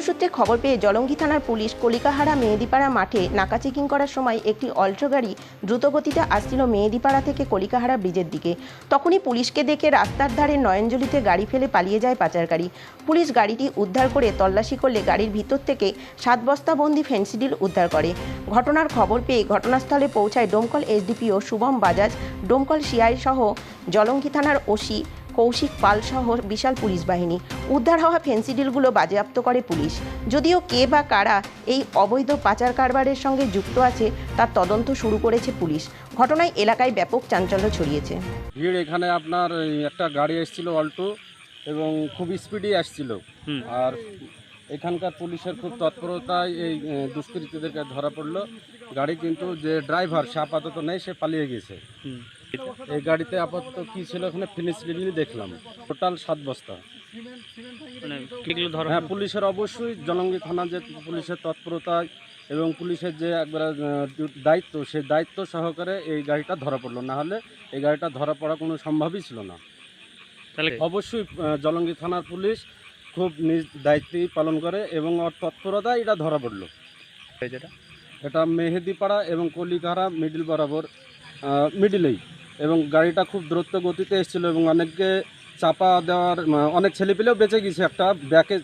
খবর পেয়ে জলঙ্গি থানার পুলিশ কলিকাহারা মেহেদিপাড়া মাঠে নাকা চেকিং করার সময় একটি অল্ট্রো গাড়ি দ্রুতগতিতে আসছিল মেহেদিপাড়া থেকে কলিকাহারা ব্রিজের দিকে। তখনই পুলিশকে দেখে রাস্তার ধারে নয়নজলিতে গাড়ি ফেলে পালিয়ে যায় পাচারকারী। পুলিশ গাড়িটি উদ্ধার করে তল্লাশি করলে গাড়ির ভিতর থেকে সাত বস্তাবন্দি ফেন্সিডিল উদ্ধার করে। ঘটনার খবর পেয়ে ঘটনাস্থলে পৌঁছায় ডোমকল এসডিপিও শুভম বাজাজ, ডোমকল সিআই সহ জলঙ্গি থানার ওসি কৌশিক পাল সহ বিশাল পুলিশ বাহিনী। উদ্ধার হওয়া ফেন্সিডিলগুলো বাজেয়াপ্ত করে পুলিশ। যদিও কে বা কারা এই অবৈধ পাচার কারবারের সঙ্গে যুক্ত আছে তার তদন্ত শুরু করেছে পুলিশ। ঘটনায় এলাকায় ব্যাপক চাঞ্চল্য ছড়িয়েছে। ভিড় এখানে আপনার একটা গাড়ি এসেছিল অল্টো এবং খুব স্পিডই আসছিল। আর এখানকার পুলিশের খুব তৎপরতায় এই দুষ্কৃতীদেরকে ধরা পড়ল। গাড়ি কিন্তু যে ড্রাইভার সে আপাতত নেই সে পালিয়ে গেছে। এই গাড়িতে আপাতত কি ছিল ওখানে ফিনিশ লিডলি দেখলাম। টোটাল সাত বস্তা। মানে হ্যাঁ পুলিশের অবশ্যই জলঙ্গি থানা যে পুলিশের তৎপরতায় এবং পুলিশের যে একবার দায়িত্ব সেই দায়িত্ব সহকারে এই গাড়িটা ধরা পড়ল। না হলে এই গাড়িটা ধরা পড়া কোনো সম্ভবই ছিল না। তাহলে অবশ্যই জলঙ্গি থানার পুলিশ খুব নিজ দায়িত্বই পালন করে এবং ওর তৎপরতায় এটা ধরা পড়ল। এটা মেহেদিপাড়া এবং কলিকারা মিডিল বরাবর মিডিলেই। এবং গাড়িটা খুব দ্রুত গতিতে এসেছিল এবং অনেককে চাপা দেওয়ার আহ, অনেক ছেলেপিলেও বেঁচে গেছে। একটা ব্যাকে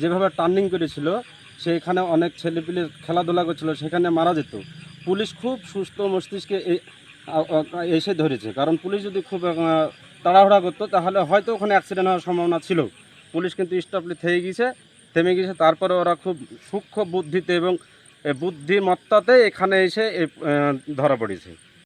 যেভাবে টার্নিং করেছিল সেখানে অনেক ছেলেপিলে খেলাধুলা করছিল সেখানে মারা যেত। পুলিশ খুব সুস্থ মস্তিষ্কে এসে ধরেছে। কারণ পুলিশ যদি খুব তাড়াহুড়া করতো তাহলে হয়তো ওখানে অ্যাক্সিডেন্ট হওয়ার সম্ভাবনা ছিল। পুলিশ কিন্তু স্টপলি থেমে গিয়েছে থেমে গিয়েছে তারপরে ওরা খুব সূক্ষ্ম বুদ্ধিতে এবং বুদ্ধিমত্তাতে এখানে এসে ধরা পড়েছে।